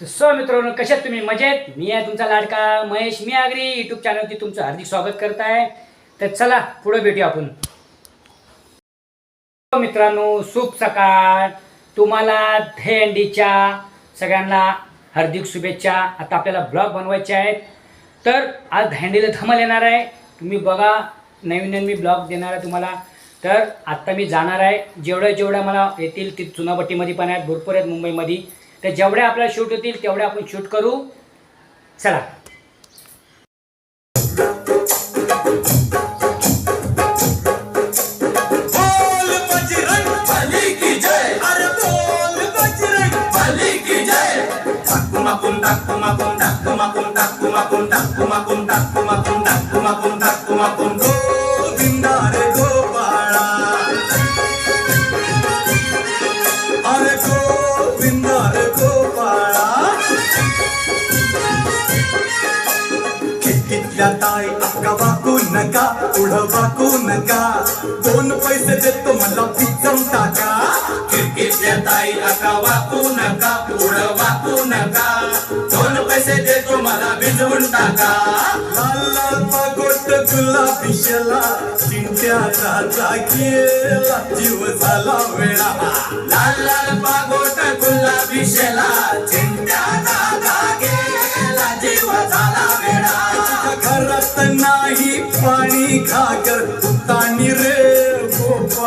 तर सो मित्रांनो कशात तुम्ही मजेत? मी आहे तुमचा लाडका महेश मी आगरी यूट्यूब चॅनलवरती तुमचं हार्दिक स्वागत करत आहे तर चला पुढे भेटू आपण. मित्रांनो शुभ सकाळ. तुम्हाला दहीहंडीच्या सगळ्यांना हार्दिक शुभेच्छा. आता आपल्याला ब्लॉग बनवायचे आहेत. तर आज दहीहंडीला धमाल येणार आहे. तुम्ही बघा नवीन नवीन मी ब्लॉग देणार आहे तुम्हाला. तर आत्ता मी जाणार आहे. जेवढ्या जेवढ्या मला येतील ती चुनाभट्टीमध्ये पण आहेत भरपूर आहेत मुंबईमध्ये. तर जेवढ्या आपल्याला शूट होतील तेवढ्या आपण शूट करू. चला. पैसे देतो मला पिचम टाका. खिडकीतल्या ताई अक्का वाकू नका पुढं वाकू नका. दोन पैसे देतो मला भिजवून टाका. लाल लाल पागोट गुलाबी शेला चिंट्या राजा गेला जीव झाला वेळा. लाल लाल पागोट गुलाबी शेला चिंट्या राजा गेला जीव झाला वेळा. घरात नाही पाणी घागर तानी रे.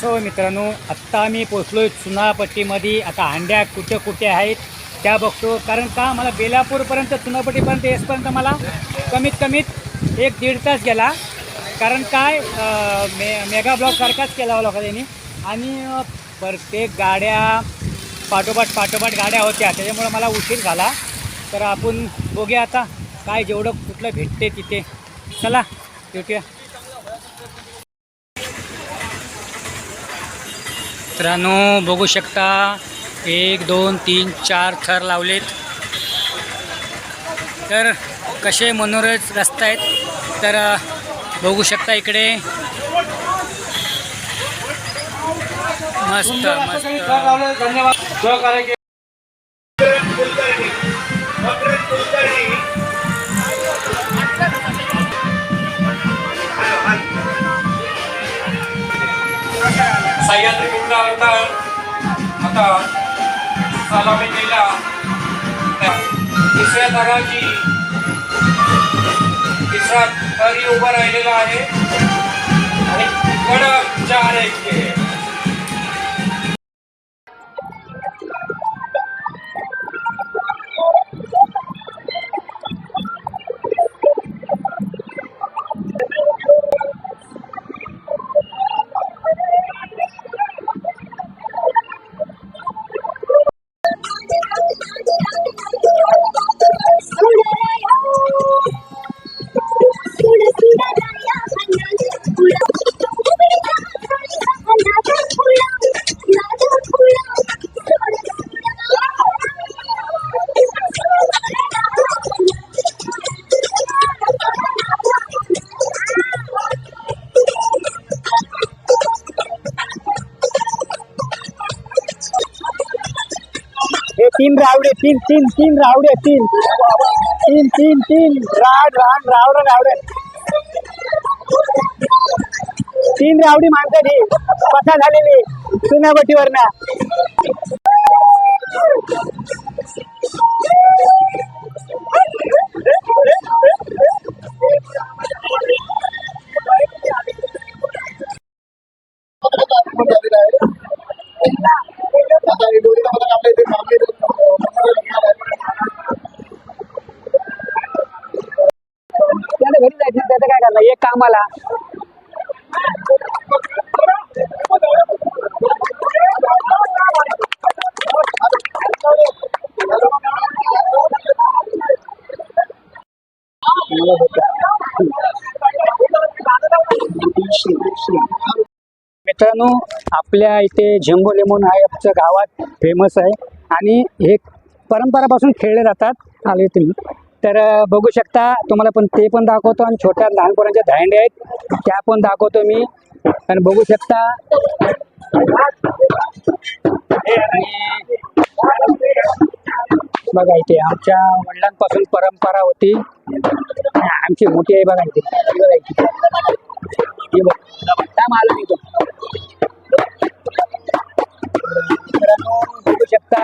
सो मित्रांनो आत्ता मी पोचलो आहे चुनापट्टीमध्ये. आता हांड्या कुठे कुठे आहेत त्या बघतो. कारण का मला बेलापूरपर्यंत चुनापट्टीपर्यंत येसपर्यंत मला कमीत कमीत एक दीड तास गेला. कारण काय मे मेगा ब्लॉकसारखाच केला होता त्यांनी. आणि प्रत्येक गाड्या पाठोपाठ पाठोपाठ गाड्या होत्या. त्याच्यामुळं मला उशीर झाला. तर आपण बघूया आता काय जेवढं कुठलं भेटते तिथे. चला भेटूया. मित्रांनो बघू शकता. एक दोन तीन चार थर लावलेत. तर कसे मनोरज रस्ता आहेत तर बघू शकता इकडे. मस्त मस्त. आता सलामी तिसऱ्या तराची तिसरा तरी उभा राहिलेला आहे. आणि कडक चार एक तीन रावडे तीन तीन तीन रावडे तीन. तीन तीन तीन. राड राड रावड रावडे. तीन रावडी माणसं ही. पथा झालेली? चुनाबटीवरनं तुम्हाला. मित्रांनो आपल्या इथे झेंबू लेमून आहे आमच्या गावात फेमस आहे. आणि हे परंपरापासून खेळले जातात. आले तुम्ही. तर बघू शकता तुम्हाला पण ते पण दाखवतो आणि छोट्या लहानपणाच्या पोरांच्या धांडे आहेत त्या पण दाखवतो मी. आणि बघू शकता बघा इथे आमच्या वडिलांपासून परंपरा होती. आमची मोठी आहे बघा इथे. बघा इथे. आलो मी इथं. मित्रांनो बघू शकता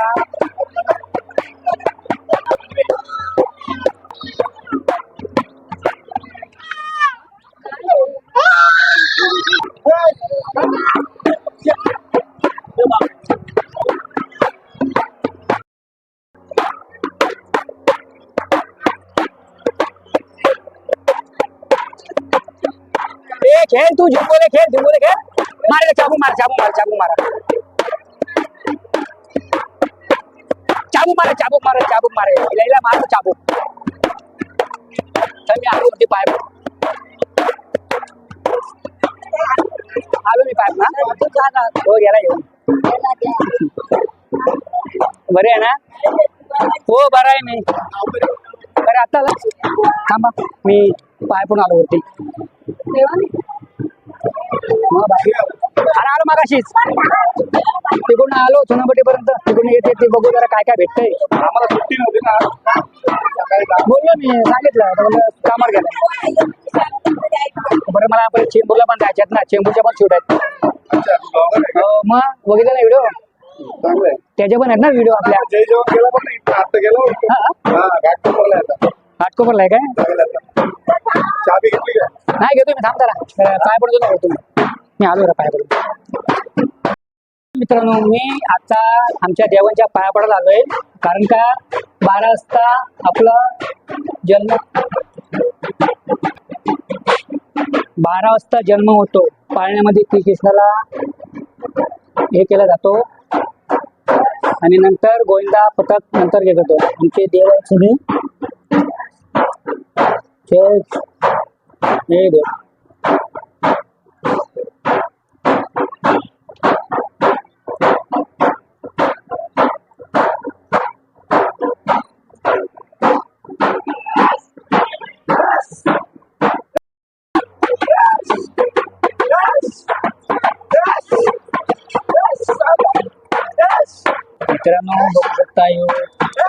खेळ तू झिंबोले खेळ झिंबोले खेळ मार चाबू मार चाबू मार, चाबू मारा। चाबू मारा चाबू मारा, चाबू मारे। इला मार चाबू। चल मी आलो वरती पाय आलो मी पाय ना हो गेला येऊन बरे आहे ना? हो, बरं आहे मी बरं आता आला? थांबा, मी पाय पण आलो बाकी अरे आलो मगाशीच. तिकडून आलो चुनापटीपर्यंत तिकडून येते ते बघू जरा काय काय भेटतंय. आम्हाला सुट्टी नव्हती ना. बोललो मी सांगितलं आता म्हणलं कामावर गेला. बरं मला आपण चेंबूरला पण जायच्यात ना. चेंबूरच्या पण शूट आहेत. हो, मग बघितलं ना व्हिडिओ त्याचे पण आहेत ना व्हिडिओ आपल्या. जय जवान गेला पण आता गेला घाटकोपरला आहे काय. चाबी घेतली काय नाही घेतो मी थांब जरा. अं, पाय पडतो ना घेतो मी मी आलो पाय पडतो मित्रांनो मी आता आमच्या देवांच्या पाया पडायला आलोय. कारण का बारा वाजता आपला जन्म बारा वाजता जन्म होतो. पाळण्यामध्ये श्रीकृष्णाला हे केला जातो. आणि नंतर गोविंदा पथक नंतर घेत होतो. आमचे देव आहेत सगळे. Cek. Ini dia. Kerana untuk bertayu, kita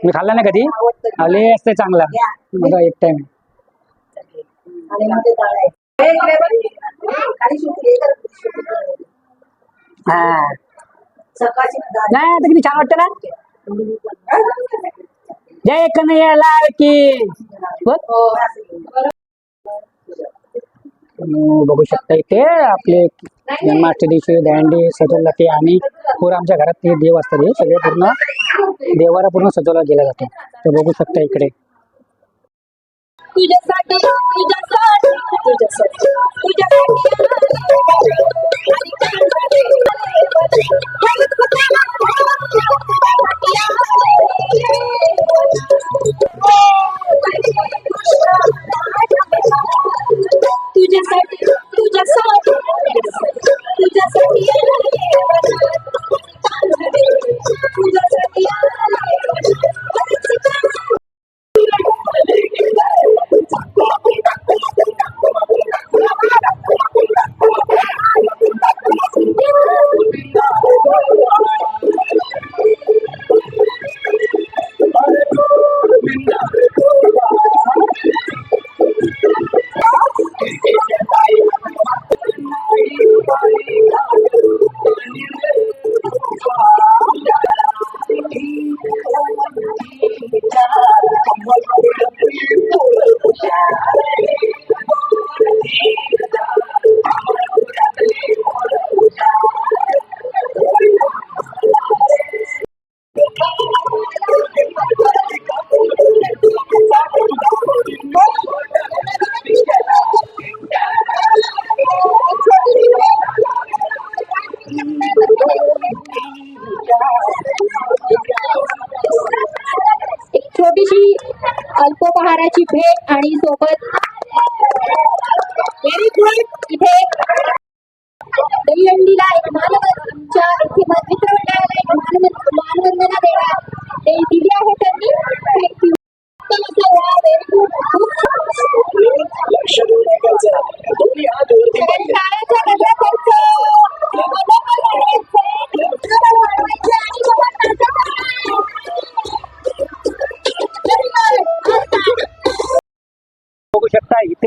मी खाल्ला ना कधी आले असते चांगला. एक टाइम हा नाही आता किती छान वाटतं ना? जय कन्हैया लाल की बघू शकता इथे आपले जन्माष्टमीचे दांडे सजवला ते आणि पूर्ण आमच्या घरात ते देव असतात हे सगळे पूर्ण देवाला पूर्ण सजवला गेला जातो. तर बघू शकता इकडे. तुझ्यासाठी तुझ्यासाठी तुझ्यासाठी तुझ्यासाठी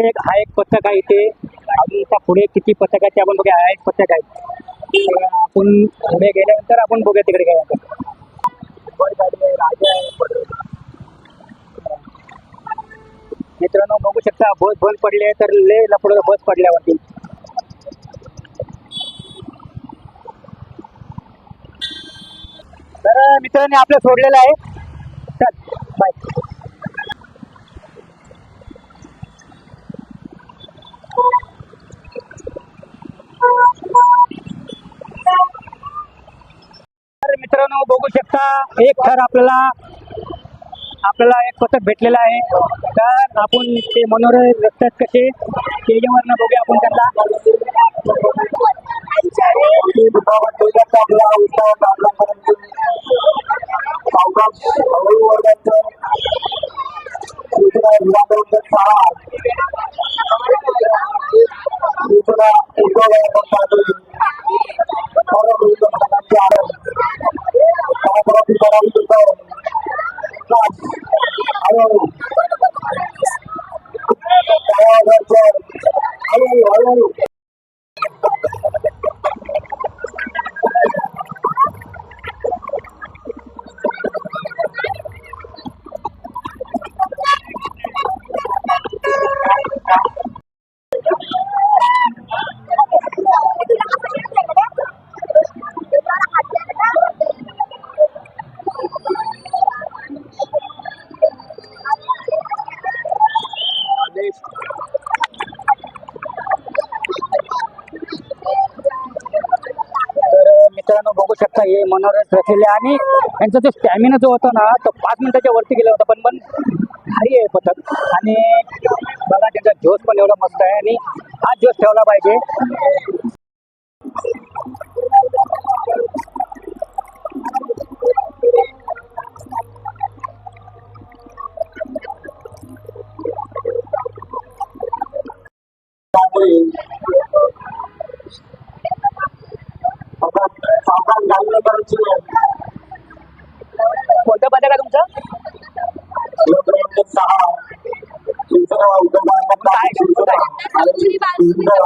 एक हा एक पथक आहे इथे. अजून पुढे किती पथक आहेत ते आपण बघूया. हा एक पथक आहे. आपण पुढे गेल्यानंतर आपण बघूया तिकडे काय मित्रांनो बघू शकता बस बंद पडली आहे तर ले लपड बस पडल्यावरती. तर मित्रांनी आपलं सोडलेलं आहे. चल बाय मित्रांनो बघू शकता एक थर आपल्याला आपल्याला एक पथक भेटलेलं आहे. तर आपण ते मनोरंजन रस्त्यात कसे त्याच्यावरनं बघूया आपण त्यांना. Thank you. शकता रचले आणि त्यांचा जो स्टॅमिना जो होता ना तो पाच मिनिटाच्या वरती गेला होता पण पण भारी आहे पथक. आणि बघा त्यांचा जोश पण एवढा मस्त आहे आणि हा जोश ठेवला पाहिजे. Yeah.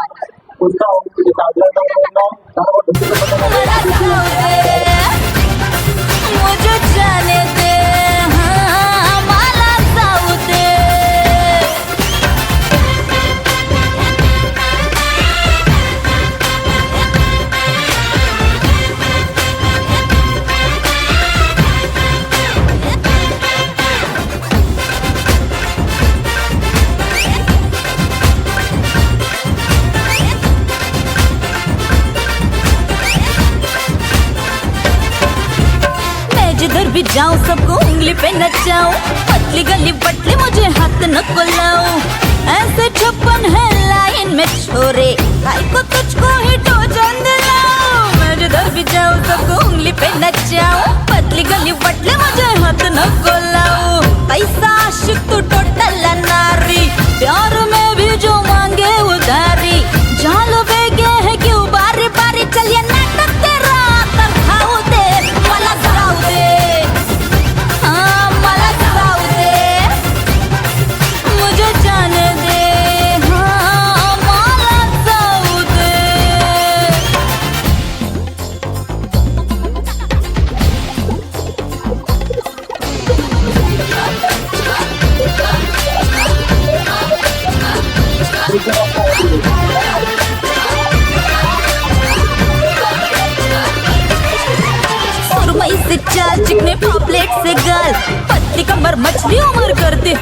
飞にな？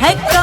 है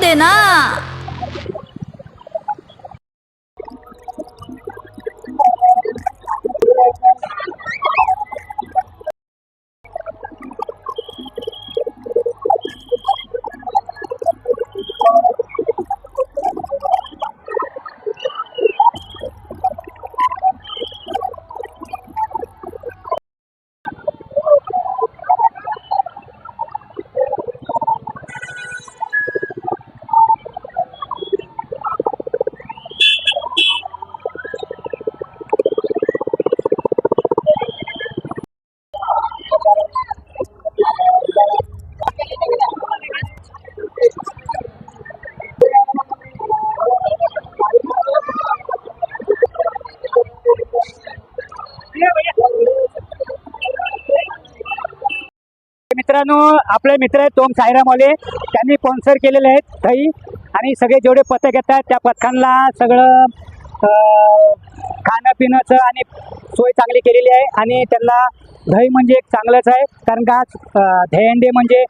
でな。मित्रांनो आपले मित्र आहेत तोम साईरामवाले. त्यांनी स्पॉन्सर केलेले आहेत दही आणि सगळे जेवढे पथक येतात त्या पथकांना सगळं खाणं पिण्याचं आणि सोय चांगली केलेली आहे. आणि त्यांना दही म्हणजे एक चांगलंच आहे. कारण का आज दहीहंडी म्हणजे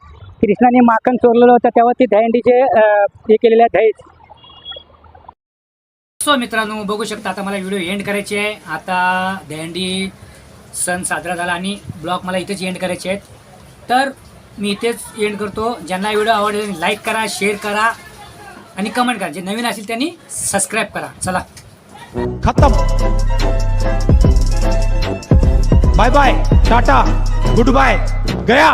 कृष्णाने माखन चोरलेलं होतं तेव्हा ती दहीहंडीचे हे केलेले आहे दही सो मित्रांनो बघू शकता आता मला व्हिडिओ एंड करायची आहे. आता दहंडी सण साजरा झाला आणि ब्लॉग मला इथेच एंड करायचे आहेत. तर मी इथेच एंड करतो. ज्यांना व्हिडिओ आवडेल लाईक करा शेअर करा आणि कमेंट करा. जे नवीन असेल त्यांनी सबस्क्राईब करा. चला. खतम. Bye bye Tata good bye गया.